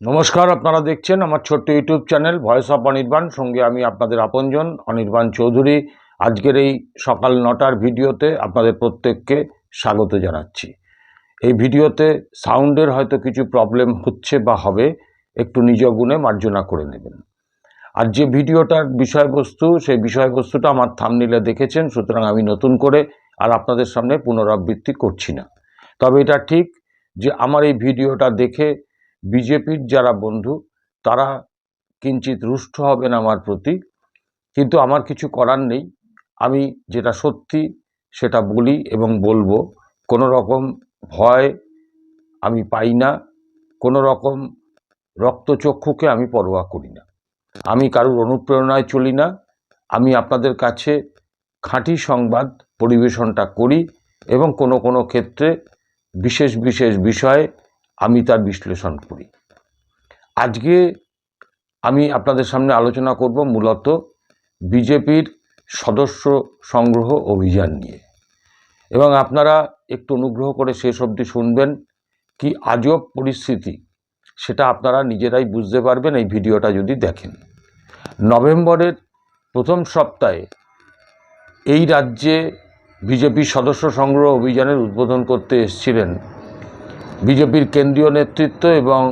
নমস্কার, আপনারা দেখছেন আমার ছোট্ট YouTube channel voice of Anirban. সঙ্গে আমি আপনাদের আপনজন, অনির্বাণ চৌধুরী। আজকের এই সকাল নটার ভিডিওতে আপনাদের প্রত্যেককে স্বাগত জানাচ্ছি। এই ভিডিওতে সাউন্ডের হয়তো কিছু প্রবলেম হচ্ছে বা হবে, একটু নিজ গুণে মার্জনা করে নেবেন। আর যে ভিডিওটার বিষয়বস্তু, সেই বিষয়বস্তুটা আমার থামনিলে দেখেছেন, সুতরাং আমি নতুন করে আর আপনাদের সামনে পুনরাবৃত্তি করছি না। তবে এটা ঠিক যে আমার এই ভিডিওটা দেখে বিজেপির যারা বন্ধু, তারা কিঞ্চিত রুষ্ট হবেন আমার প্রতি। কিন্তু আমার কিছু করার নেই। আমি যেটা সত্যি সেটা বলি এবং বলব, কোনো রকম ভয় আমি পাই না, কোনো রকম রক্তচক্ষুকে আমি পরোয়া করি না। আমি কারুর অনুপ্রেরণায় চলি না। আমি আপনাদের কাছে খাঁটি সংবাদ পরিবেশনটা করি এবং কোনো কোনো ক্ষেত্রে বিশেষ বিশেষ বিষয়ে আমি তার বিশ্লেষণ করি। আজকে আমি আপনাদের সামনে আলোচনা করব মূলত বিজেপির সদস্য সংগ্রহ অভিযান নিয়ে। এবং আপনারা একটু অনুগ্রহ করে শেষ অবধি শুনবেন কি আজব পরিস্থিতি, সেটা আপনারা নিজেরাই বুঝতে পারবেন এই ভিডিওটা যদি দেখেন। নভেম্বরের প্রথম সপ্তাহে এই রাজ্যে বিজেপির সদস্য সংগ্রহ অভিযানের উদ্বোধন করতে এসেছিলেন বিজেপির কেন্দ্রীয় নেতৃত্ব এবং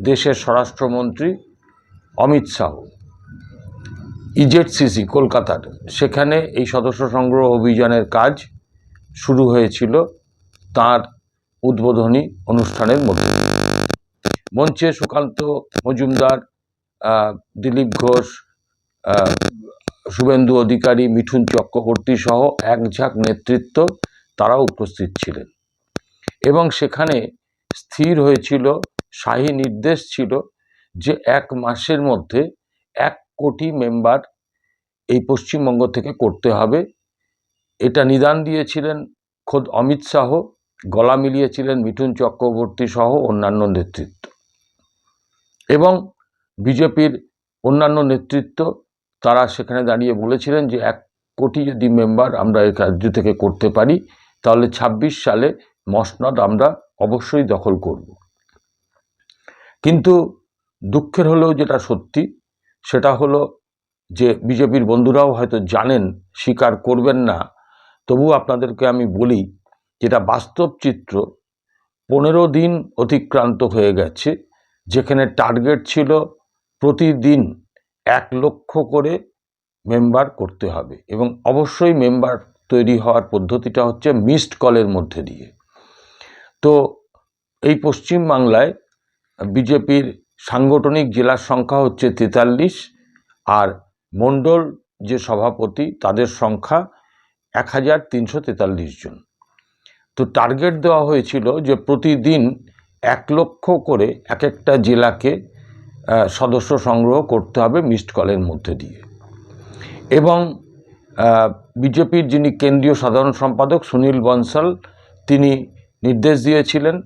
দেশের স্বরাষ্ট্রমন্ত্রী অমিত শাহ। ইজেডসিসি, কলকাতার। সেখানে এই সদস্য সংগ্রহ অভিযানের কাজ শুরু হয়েছিল তার উদ্বোধনী অনুষ্ঠানের মধ্যে। মঞ্চে সুকান্ত মজুমদার দিলীপ ঘোষ শুভেন্দু অধিকারী, মিঠুন চক্রবর্তী সহ এক ঝাঁক নেতৃত্ব তারাও উপস্থিত ছিলেন। এবং সেখানে স্থির হয়েছিল, শাহী নির্দেশ ছিল যে এক মাসের মধ্যে এক কোটি মেম্বার এই পশ্চিমবঙ্গ থেকে করতে হবে। এটা নিদান দিয়েছিলেন খোদ অমিত শাহ, গলা মিলিয়েছিলেন মিঠুন চক্রবর্তী সহ অন্যান্য নেতৃত্ব। এবং বিজেপির অন্যান্য নেতৃত্ব, তারা সেখানে দাঁড়িয়ে বলেছিলেন যে এক কোটি যদি মেম্বার আমরা এই রাজ্য থেকে করতে পারি, তাহলে ২৬ সালে মসনদ আমরা অবশ্যই দখল করব। কিন্তু দুঃখের হলেও যেটা সত্যি, সেটা হলো যে বিজেপির বন্ধুরাও হয়তো জানেন, স্বীকার করবেন না। তবু আপনাদেরকে আমি বলি, যেটা বাস্তব চিত্র, পনেরো দিন অতিক্রান্ত হয়ে গেছে, যেখানে টার্গেট ছিল প্রতিদিন এক লক্ষ করে মেম্বার করতে হবে। এবং অবশ্যই মেম্বার তৈরি হওয়ার পদ্ধতিটা হচ্ছে মিসড কলের মধ্যে দিয়ে। তো এই পশ্চিম বাংলায় বিজেপির সাংগঠনিক জেলার সংখ্যা হচ্ছে তেতাল্লিশ আর মণ্ডল যে সভাপতি তাদের সংখ্যা এক হাজার তিনশো তেতাল্লিশ জন। তো টার্গেট দেওয়া হয়েছিল যে প্রতিদিন এক লক্ষ করে এক একটা জেলাকে সদস্য সংগ্রহ করতে হবে মিসড কলের মধ্যে দিয়ে। এবং বিজেপির যিনি কেন্দ্রীয় সাধারণ সম্পাদক সুনীল বনসাল, তিনি নির্দেশ দিয়েছিলেন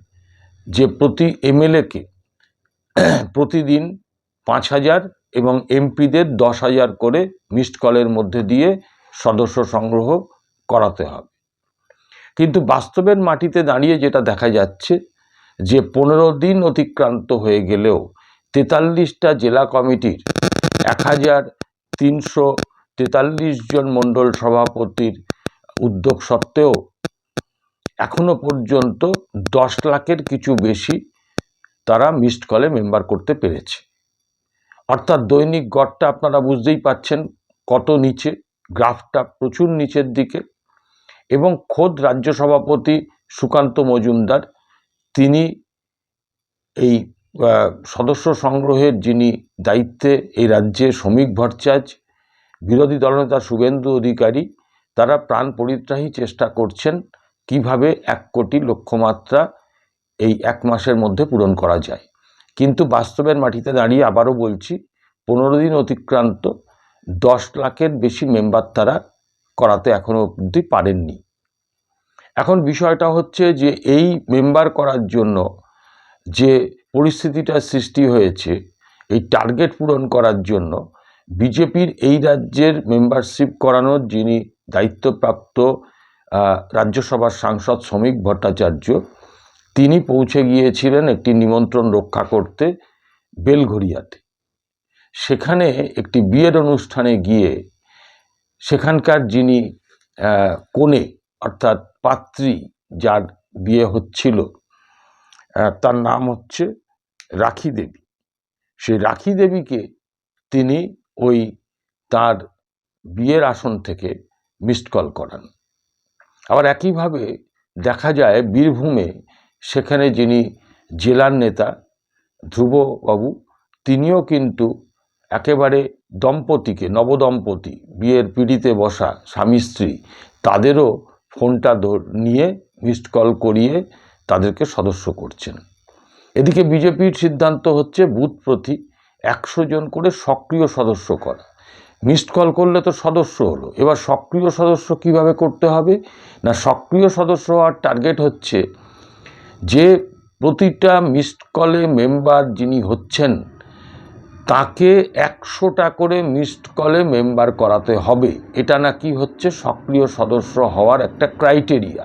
যে প্রতি এমএলএকে প্রতিদিন পাঁচ হাজার এবং এমপিদের দশ হাজার করে মিসড কলের মধ্যে দিয়ে সদস্য সংগ্রহ করাতে হবে। কিন্তু বাস্তবের মাটিতে দাঁড়িয়ে যেটা দেখা যাচ্ছে যে পনেরো দিন অতিক্রান্ত হয়ে গেলেও তেতাল্লিশটা জেলা কমিটির এক হাজার তিনশো তেতাল্লিশ জন মণ্ডল সভাপতির উদ্যোগ সত্ত্বেও এখনও পর্যন্ত দশ লাখের কিছু বেশি তারা মিসড কলে মেম্বার করতে পেরেছে। অর্থাৎ দৈনিক গড়টা আপনারা বুঝতেই পাচ্ছেন কত নিচে গ্রাফটা প্রচুর নিচের দিকে এবং খোদ রাজ্য সভাপতি সুকান্ত মজুমদার, তিনি এই সদস্য সংগ্রহের যিনি দায়িত্বে এই রাজ্যে শ্রমিক ভট্টাচার্য বিরোধী দলনেতা শুভেন্দু অধিকারী, তারা প্রাণ পরিত্রাহী চেষ্টা করছেন। কীভাবে এক কোটি লক্ষ্যমাত্রা এই এক মাসের মধ্যে পূরণ করা যায়। কিন্তু বাস্তবের মাটিতে দাঁড়িয়ে আবারও বলছি, পনেরো দিন অতিক্রান্ত, দশ লাখের বেশি মেম্বার তারা করাতে এখনও অবধি পারেননি। এখন বিষয়টা হচ্ছে যে, এই মেম্বার করার জন্য যে পরিস্থিতিটা সৃষ্টি হয়েছে, এই টার্গেট পূরণ করার জন্য বিজেপির এই রাজ্যের মেম্বারশিপ করানোর যিনি দায়িত্বপ্রাপ্ত রাজ্যসভার সাংসদ শ্রমিক ভট্টাচার্য, তিনি পৌঁছে গিয়েছিলেন একটি নিমন্ত্রণ রক্ষা করতে বেলঘরিয়াতে সেখানে একটি বিয়ের অনুষ্ঠানে গিয়ে সেখানকার যিনি কনে, অর্থাৎ পাত্রী যার বিয়ে হচ্ছিল তার নাম হচ্ছে রাখি দেবী। সেই রাখি দেবীকে তিনি ওই তার বিয়ের আসন থেকে মিসড কল করান। আবার একইভাবে দেখা যায় বীরভূমে সেখানে যিনি জেলার নেতা ধ্রুববাবু, তিনিও কিন্তু একেবারে দম্পতিকে, নবদম্পতি, বিয়ের পিড়িতে বসা স্বামী স্ত্রী, তাদেরও ফোনটা নিয়ে মিসড কল করিয়ে তাদেরকে সদস্য করছেন। এদিকে বিজেপির সিদ্ধান্ত হচ্ছে বুথ প্রতি একশো জন করে সক্রিয় সদস্য করা। মিসড কল করলে তো সদস্য হলো। এবার সক্রিয় সদস্য কীভাবে করতে হবে? না, সক্রিয় সদস্য হওয়ার টার্গেট হচ্ছে যে প্রতিটা মিসড কলে মেম্বার যিনি হচ্ছেন, তাকে একশোটা করে মিসড কলে মেম্বার করাতে হবে। এটা নাকি হচ্ছে সক্রিয় সদস্য হওয়ার একটা ক্রাইটেরিয়া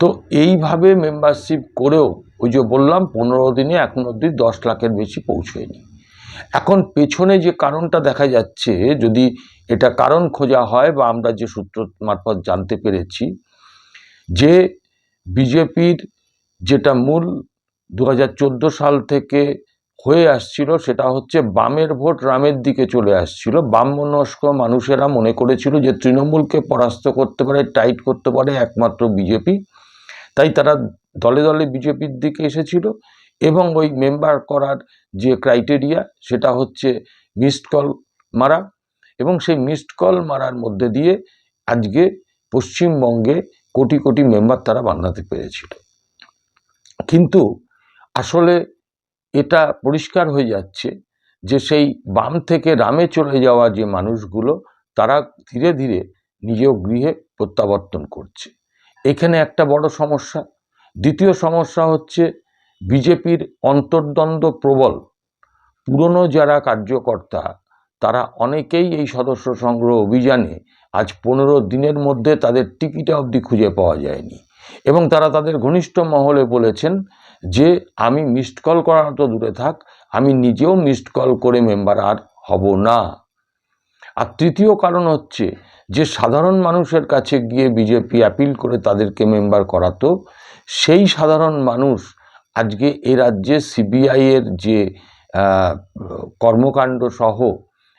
তো এইভাবে মেম্বারশিপ করেও ওই যে বললাম, পনেরো দিনে এখন অবধি দশ লাখের বেশি পৌঁছয়নি এখন পেছনে যে কারণটা দেখা যাচ্ছে, যদি এটা কারণ খোঁজা হয় বা আমরা যে সূত্র মারফত জানতে পেরেছি, যে বিজেপির যেটা মূল দু হাজার চোদ্দ সাল থেকে হয়ে আসছিল সেটা হচ্ছে বামের ভোট রামের দিকে চলে আসছিল। বামমনস্ক মানুষেরা মনে করেছিল যে তৃণমূলকে পরাস্ত করতে পারে, টাইট করতে পারে একমাত্র বিজেপি। তাই তারা দলে দলে বিজেপির দিকে এসেছিল। এবং ওই মেম্বার করার যে ক্রাইটেরিয়া সেটা হচ্ছে মিসড কল মারা এবং সেই মিসড কল মারার মধ্যে দিয়ে আজকে পশ্চিমবঙ্গে কোটি কোটি মেম্বার তারা বানাতে পেরেছিল। কিন্তু আসলে এটা পরিষ্কার হয়ে যাচ্ছে যে সেই বাম থেকে রামে চলে যাওয়া যে মানুষগুলো তারা ধীরে ধীরে নিজ গৃহে প্রত্যাবর্তন করছে। এখানে একটা বড় সমস্যা। দ্বিতীয় সমস্যা হচ্ছে বিজেপির অন্তর্দ্বন্দ্ব প্রবল। পুরনো যারা কার্যকর্তা, তারা অনেকেই এই সদস্য সংগ্রহ অভিযানে আজ পনেরো দিনের মধ্যে তাদের টিকিট অবধি খুঁজে পাওয়া যায়নি এবং তারা তাদের ঘনিষ্ঠ মহলে বলেছেন যে, আমি মিসড কল করা তো দূরে থাক, আমি নিজেও মিসড কল করে মেম্বার আর হব না। আর তৃতীয় কারণ হচ্ছে যে, সাধারণ মানুষের কাছে গিয়ে বিজেপি অ্যাপিল করে তাদেরকে মেম্বার করাতো, সেই সাধারণ মানুষ আজকে এ রাজ্যে সিবিআইয়ের যে কর্মকাণ্ড সহ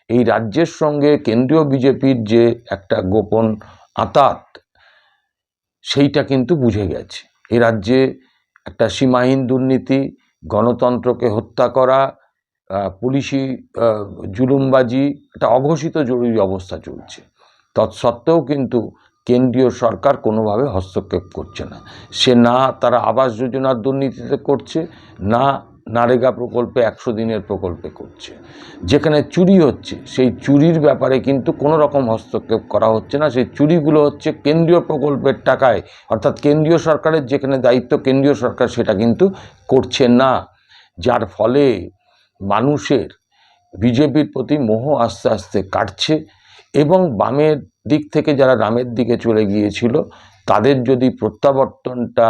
এই রাজ্যের সঙ্গে কেন্দ্রীয় বিজেপির যে একটা গোপন আতাত, সেইটা কিন্তু বুঝে গেছে। এ রাজ্যে একটা সীমাহীন দুর্নীতি, গণতন্ত্রকে হত্যা করা পুলিশি জুলুমবাজি, একটা অঘোষিত জরুরি অবস্থা চলছে। তৎসত্ত্বেও কিন্তু কেন্দ্রীয় সরকার কোনোভাবে হস্তক্ষেপ করছে না। সে না তারা আবাস যোজনার দুর্নীতিতে করছে, না নারেগা প্রকল্পে একশো দিনের প্রকল্পে করছে। যেখানে চুরি হচ্ছে, সেই চুরির ব্যাপারে কিন্তু কোনো রকম হস্তক্ষেপ করা হচ্ছে না। সেই চুরিগুলো হচ্ছে কেন্দ্রীয় প্রকল্পের টাকায়, অর্থাৎ কেন্দ্রীয় সরকারের যেখানে দায়িত্ব, কেন্দ্রীয় সরকার সেটা কিন্তু করছে না। যার ফলে মানুষের, বিজেপির প্রতি মোহ আস্তে আস্তে কাটছে এবং বামের দিক থেকে যারা রামের দিকে চলে গিয়েছিল, তাদের যদি প্রত্যাবর্তনটা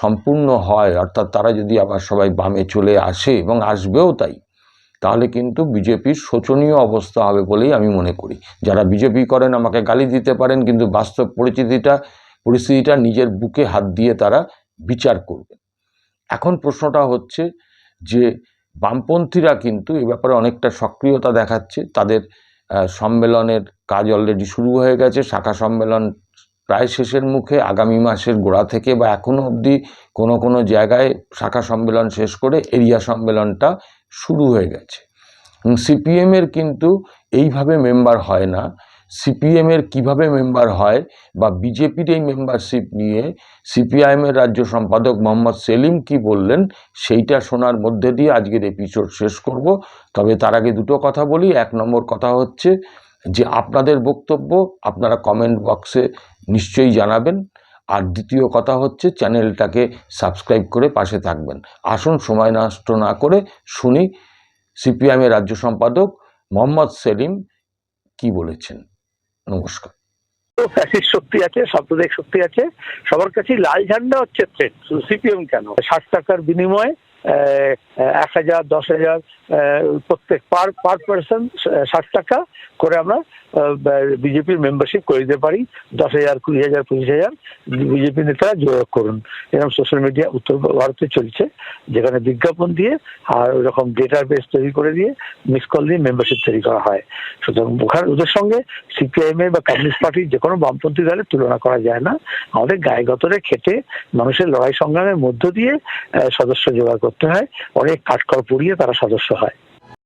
সম্পূর্ণ হয়, অর্থাৎ তারা যদি আবার সবাই বামে চলে আসে এবং আসবেও তাই, তাহলে কিন্তু বিজেপির শোচনীয় অবস্থা হবে বলেই আমি মনে করি। যারা বিজেপি করেন আমাকে গালি দিতে পারেন, কিন্তু বাস্তব পরিস্থিতিটা পরিস্থিতিটা নিজের বুকে হাত দিয়ে তারা বিচার করবে। এখন প্রশ্নটা হচ্ছে যে, বামপন্থীরা কিন্তু এ ব্যাপারে অনেকটা সক্রিয়তা দেখাচ্ছে, তাদের সম্মেলনের কাজ অলরেডি শুরু হয়ে গেছে। শাখা সম্মেলন প্রায় শেষের মুখে, আগামী মাসের গোড়া থেকে বা এখনও অবধি কোনো কোনো জায়গায় শাখা সম্মেলন শেষ করে এরিয়া সম্মেলনটা শুরু হয়ে গেছে। সিপিএমের কিন্তু এইভাবে মেম্বার হয় না। সিপিএমের কীভাবে মেম্বার হয় বা বিজেপির এই মেম্বারশিপ নিয়ে সিপিআইএমের রাজ্য সম্পাদক মোহাম্মদ সেলিম কি বললেন সেইটা শোনার মধ্যে দিয়ে আজকের এপিসোড শেষ করব। তবে তার আগে দুটো কথা বলি। এক নম্বর কথা হচ্ছে যে আপনাদের বক্তব্য আপনারা কমেন্ট বক্সে নিশ্চয়ই জানাবেন। আর দ্বিতীয় কথা হচ্ছে চ্যানেলটাকে সাবস্ক্রাইব করে পাশে থাকবেন। আসুন সময় নষ্ট না করে শুনি সিপিআইএমের রাজ্য সম্পাদক মোহাম্মদ সেলিম কি বলেছেন। নমস্কার। শক্তি আছে, সাম্প্রদায়িক শক্তি আছে, সবার কাছেই লাল ঝান্ডা হচ্ছে সিপিএম কেন? ষাট টাকার বিনিময়ে এক হাজার, দশ হাজার প্রত্যেক পার পার পার্সন ষাট টাকা করে আমরা বিজেপির মেম্বারশিপ করে দিতে পারি। দশ হাজার, কুড়ি হাজার, পঁচিশ হাজার বিজেপি নেতারা যোগাযোগ করুন। এরকম সোশ্যাল মিডিয়া উত্তর ভারতে চলছে, যেখানে বিজ্ঞাপন দিয়ে আর ওরকম ডেটা বেস তৈরি করে দিয়ে মিস কল দিয়ে মেম্বারশিপ তৈরি করা হয়। সুতরাং ওখানে, ওদের সঙ্গে সিপিআইএম বা কমিউনিস্ট পার্টির যে কোনো বামপন্থী দলের তুলনা করা যায় না। আমাদের গায়ে গতরে খেটে মানুষের লড়াই সংগ্রামের মধ্য দিয়ে সদস্য জোগাড় করতে হয় অনেক কাঠকড় পুড়িয়ে তারা সদস্য হয়।